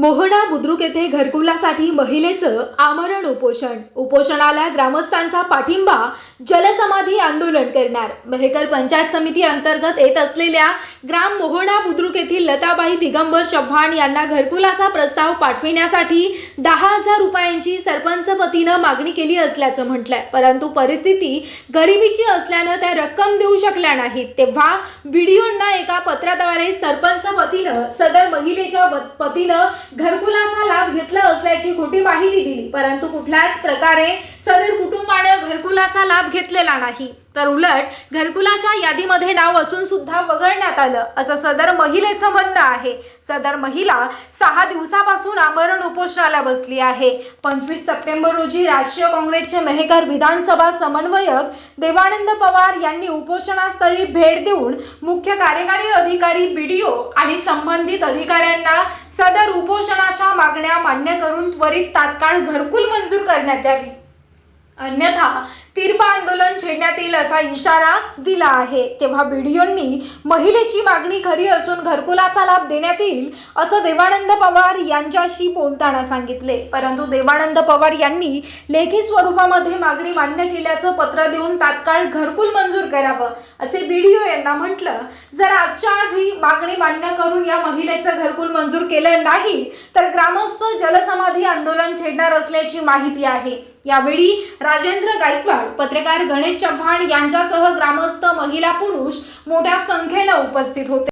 मोहडा बुद्रुक येथे घरकुलासाठी महिलेचं आमरण उपोषण. उपोषणाला ग्रामस्थांचा पाठिंबा जलसमाधी आंदोलन करणार. मेहकर पंचायत समिती अंतर्गत येत असलेल्या ग्राम मोहडा बुद्रुक येथील लताबाई दिगंबर चव्हाण यांना घरकुलाचा प्रस्ताव पाठविण्यासाठी दहा हजार रुपयांची सरपंच पतीनं मागणी केली असल्याचं म्हटलंय. परंतु परिस्थिती गरिबीची असल्यानं त्या रक्कम देऊ शकल्या नाहीत. तेव्हा व्हिडिओंना एका पत्राद्वारे सरपंच पतीनं सदर महिलेच्या व- पतीनं घरकुलाचा लाभ घेतला असल्याची खोटी माहिती दिली परंतु कुठल्याच प्रकारे सदर कुटुंबाने घरकुलाचा लाभ घेतलेला नाही. तर उलट घरकुलाच्या यादीमध्ये नाव असून सुद्धा वगळण्यात आलं असं सदर महिलेचं म्हणणं आहे. सदर महिला सहा दिवसापासून आमरण उपोषणाला बसली आहे. पंचवीस सप्टेंबर रोजी राष्ट्रीय काँग्रेसचे मेहकर विधानसभा समन्वयक देवानंद पवार यांनी उपोषणास्थळी भेट देऊन मुख्य कार्यकारी अधिकारी बीडीओ आणि संबंधित अधिकाऱ्यांना सदर उपोषणाच्या मागण्या मान्य करून त्वरित तात्काळ घरकुल मंजूर करण्यात यावी. अन्यथा तीर्प आंदोलन छेडण्यात येईल असा इशारा दिला आहे. तेव्हा बीडीओंनी महिलेची मागणी खरी असून घरकुलाचा लाभ देण्यात येईल असं देवानंद पवार यांच्याशी बोलताना सांगितले. परंतु देवानंद पवार यांनी लेखी स्वरूपामध्ये मागणी मान्य केल्याचं पत्र देऊन तात्काळ घरकुल मंजूर करावं असे बीडीओ यांना म्हटलं. जर आजच्या आज ही मागणी मान्य करून या महिलेचं घरकुल मंजूर केलं नाही तर ग्रामस्थ जलसमाधी आंदोलन छेडणार असल्याची माहिती आहे. यावेळी राजेंद्र गायकवाड पत्रकार गणेश चव्हाण यांच्यासह ग्रामस्थ महिला पुरुष मोठ्या संख्येनं उपस्थित होते.